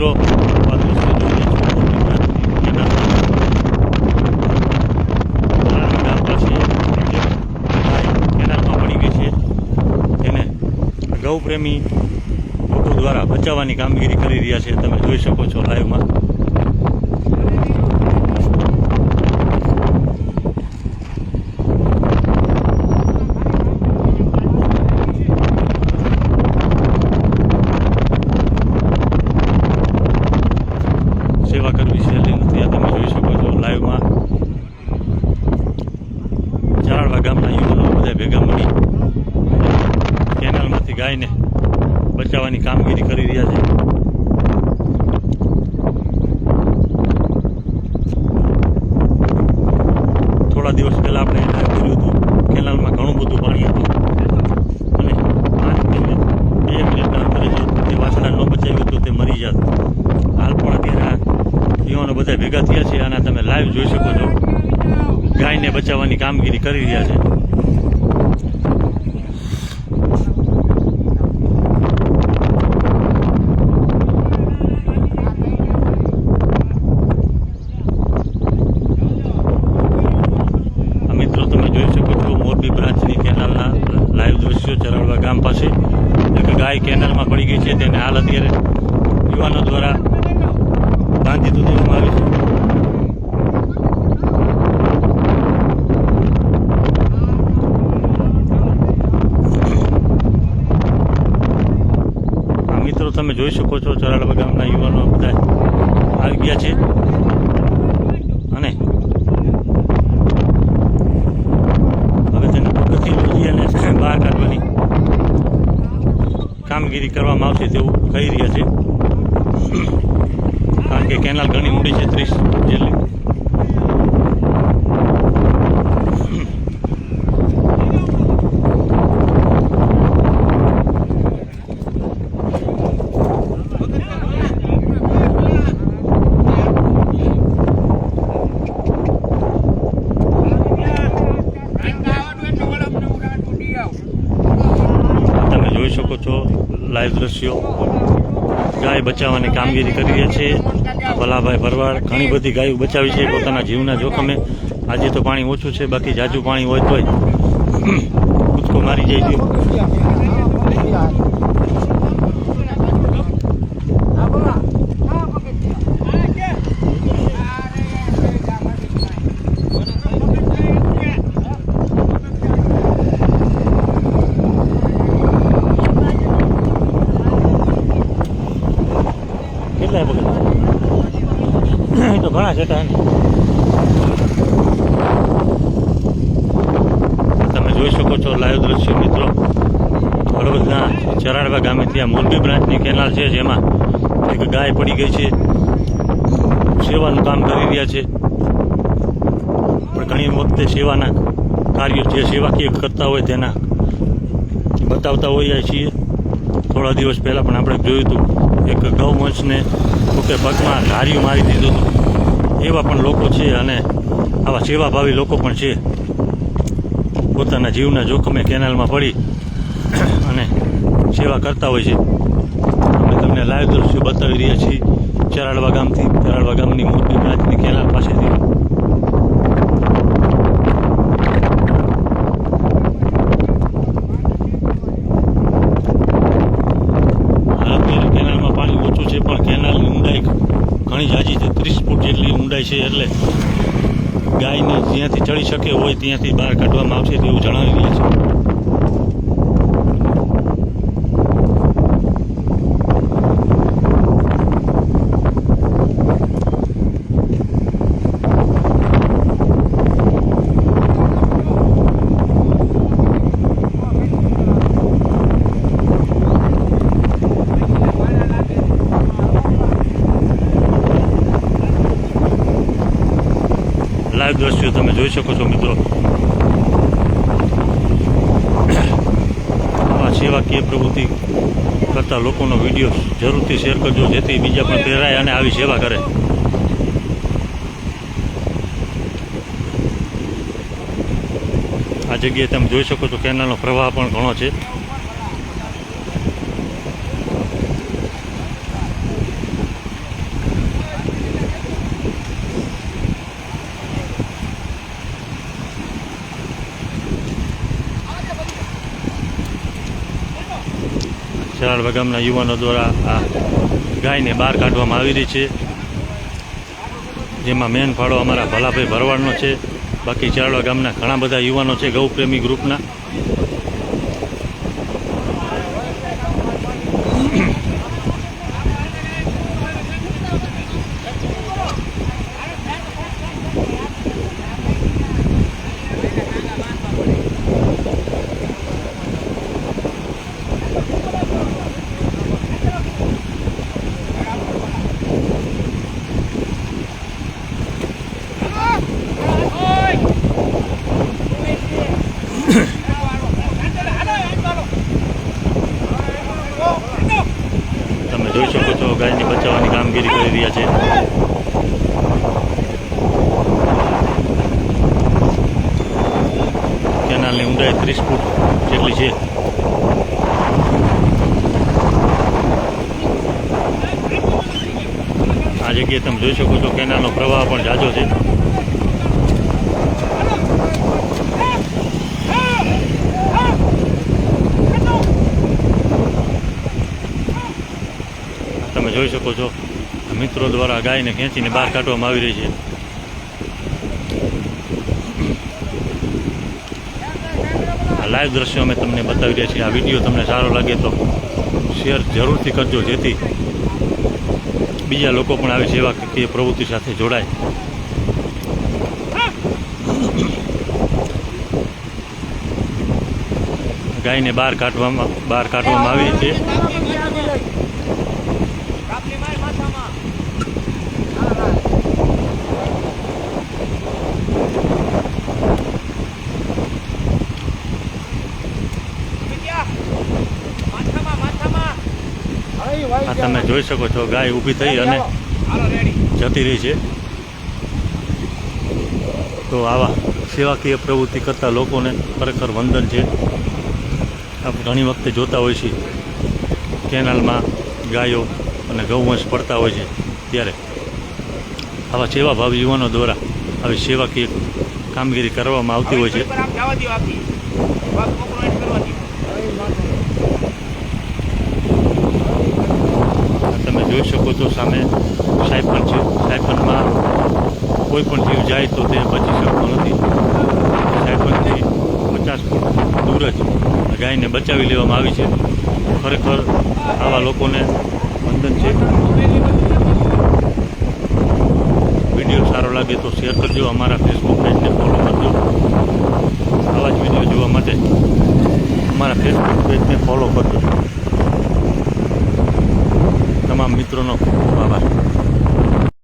મિત્રો ગૌપ્રેમી ફોટો દ્વારા બચાવવાની કામગીરી કરી રહ્યા છે તમે જોઈ શકો છો લાઈવમાં સેવા કરવી સહેલી નથી આ તમે જોઈ શકો છો લાઈવમાં ચારણવા ગામના યુવાનો બધા ભેગા મળી કેનાલમાંથી ગાયને બચાવવાની કામગીરી કરી રહ્યા છે થોડા દિવસ પહેલાં આપણે કર્યું હતું કેનાલમાં ઘણું બધું પાણી હતું. અને પાંચ મિનિટ બે મિનિટના અંતરે જો તે વાસણા ન બચાવ્યું તો તે મરી જાત. હાલ પણ અત્યારે યુવાનો બધા ભેગા થયા છે અને તમે લાઈવ જોઈ શકો છો. ગાયને બચાવવાની કામગીરી કરી રહ્યા છે આ મિત્રો તમે જોઈ શકો છો મોરબી બ્રાન્ચની કેનાલના લાઈવ દ્રશ્યો ચરાડવા ગામ પાસે એક ગાય કેનાલમાં પડી ગઈ છે, તેને હાલ અત્યારે યુવાનો દ્વારા બાંધી તો દેવામાં આવી છે. મિત્રો, તમે જોઈ શકો છો ચરાડવા ગામના યુવાનો બધા આવી ગયા છે અને હવે તેને પગથી લોજી અને બહાર કાઢવાની કામગીરી કરવામાં આવશે તેવું કહી રહ્યા છે. કારણ કે કેનાલ ઘણી ઊંડી છે, ત્રીસ જેટલી તમે જોઈ શકો છો લાઈવ દ્રશ્યો. ગાય બચાવવાની કામગીરી કરી રહ્યા છે. ભલાભાઈ ભરવાડ ઘણી બધી ગાયો બચાવી છે. પોતાના જીવના જોખમે. આજે તો પાણી ઓછું છે. બાકી જાજુ પાણી હોય તોય. કૂદકો મારી જાય છે. તો ઘણા છે તા તમે જોઈ શકો છો લાઈવ દ્રશ્ય, મિત્રો. હળવદના ચરાડવા ગામેથી આ મોરબી બ્રાન્ચની કેનાલ છે, જેમાં એક ગાય પડી ગઈ છે. સેવાનું કામ કરી રહ્યા છે. પણ ઘણી વખતે સેવાના કાર્યો જે સેવાકીય કરતા હોય તેના બતાવતા હોઈએ છીએ. થોડા દિવસ પહેલાં પણ આપણે જોયું હતું, એક ગૌવંશને પોતે પગમાં ધાર્યું મારી દીધું હતું. એવા પણ લોકો છે અને આવા સેવાભાવી લોકો પણ છે. પોતાના જીવના જોખમે કેનાલમાં પડી અને સેવા કરતા હોય છે. અમે તમને લાઈવ દ્રશ્યો બતાવી રહ્યા છીએ. ચરાડવા ગામથી, ચરાડવા ગામની મોટી બ્રાંચની કેનાલ પાસેથી હાલ અત્યારે કેનાલમાં પાણી ઓછું છે પણ કેનાલની ઊંડાઈ ઘણી જાજી છે ત્રીસ ફૂટ જેટલી ઊંડાઈ છે એટલે ગાયને જ્યાંથી ચડી શકે હોય ત્યાંથી બહાર કાઢવામાં આવશે તેવું જણાવી રહ્યા છે. લાઈવ દ્રશ્યો તમે જોઈ શકો છો મિત્રો. આ સેવાકીય પ્રવૃત્તિ કરતા લોકોનો વીડિયો જરૂરથી શેર કરજો, જેથી બીજા પણ પ્રેરાય અને આવી સેવા કરે. આ જગ્યાએ તમે જોઈ શકો છો કેનાલનો પ્રવાહ પણ ઘણો છે. ચરાડવા ગામના યુવાનો દ્વારા આ ગાયને બહાર કાઢવામાં આવી રહી છે. જેમાં મેન ફાળો અમારા ભલાભાઈ ભરવાડનો છે. બાકી ચરાડવા ગામના ઘણા બધા યુવાનો છે ગૌપ્રેમી ગ્રુપના. જોઈ શકો છો ગાયને બચાવવાની કામગીરી કરી રહ્યા છે. કેનાલની ઊંડાઈ ત્રીસ ફૂટ જેટલી છે. આ જગ્યાએ તમે જોઈ શકો છો કેનાલનો પ્રવાહ પણ જાજો છે. તમે જોઈ શકો છો. મિત્રો દ્વારા ગાયને ખેંચીને બહાર કાઢવામાં આવી રહી છે. લાઈવ દ્રશ્યો અમે તમને બતાવી રહ્યા છીએ. આ વીડિયો તમને સારો લાગે તો શેર જરૂરથી કરજો, જેથી બીજા લોકો પણ આવી સેવા કે પ્રવૃત્તિ સાથે જોડાય. ગાયને બહાર કાઢવામાં બહાર કાઢવામાં આવી છે આ તમે જોઈ શકો છો ગાય ઊભી થઈ અને જતી રહી છે. તો આવા સેવાકીય પ્રવૃત્તિ કરતા લોકોને ખરેખર વંદન છે. આપણે ઘણી વખતે જોતા હોય છીએ કેનાલમાં ગાયો અને ગૌવંશ પડતા હોય છે ત્યારે. આવા સેવાભાવી યુવાનો દ્વારા આવી સેવાકીય કામગીરી કરવામાં આવતી હોય છે. તમે જોઈ શકો છો સામે સાયપન છે. સાયપનમાં કોઈ પણ જીવ જાય તો તે બચી શકતો નથી. સાયપનથી પચાસ ફૂટ દૂર જ ગાયને બચાવી લેવામાં આવી છે. ખરેખર આવા લોકોને વંદન છે. વીડિયો સારો લાગે તો શેર કરજો. અમારા ફેસબુક પેજને ફોલો કરજો. આવા જ વીડિયો જોવા માટે અમારા ફેસબુક પેજને ફોલો કરજો. તમામ મિત્રોનો ખૂબ ખૂબ આભાર